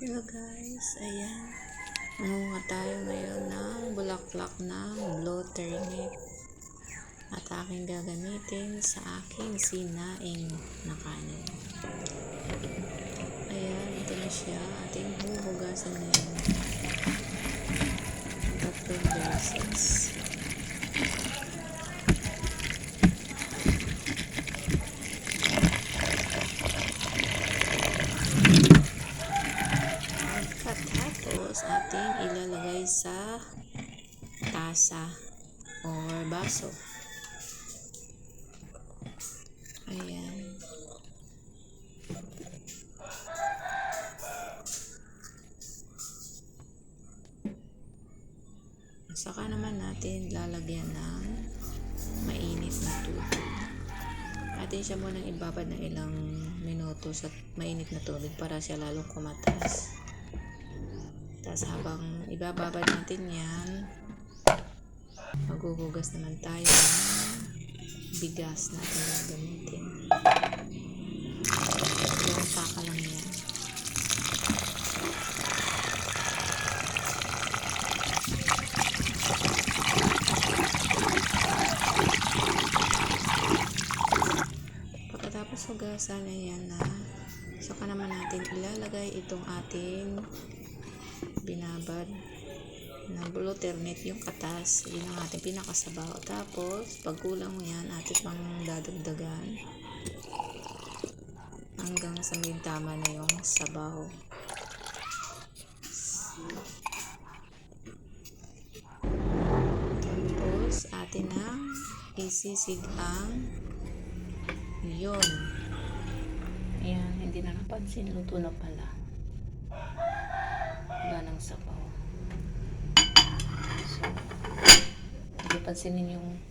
Hello guys, ayan. Nangunga tayo ngayon ng bulaklak ng blue turnip. At aking gagamitin sa aking sinaing na kanin. Ayan, ito na siya. Ating huhugasan na yan. Tatlong beses. Pagkatapos, ating ilalagay sa tasa or baso. Ayan. Saka naman natin lalagyan ng mainit na tubig. Atin siya munang ibabad ng ilang minuto sa mainit na tubig para siya lalong kumatas. Tapos habang ibababad natin yan, maghuhugas naman tayo ng bigas na ating gagamitin. Yung saka lang yan. Pagkatapos hugasan na yan na, saka naman natin ilalagay itong ating binabad na blue ternip yung katas. Yun ang ating pinakasabaw. Tapos pag kulang mo yan ating pang dadagdagan. Hanggang sa may tama na yung sabaw. Tapos atin na isisig ang yun. Ayan hindi na napansin. Luto na pala So, hindi pansinin yung!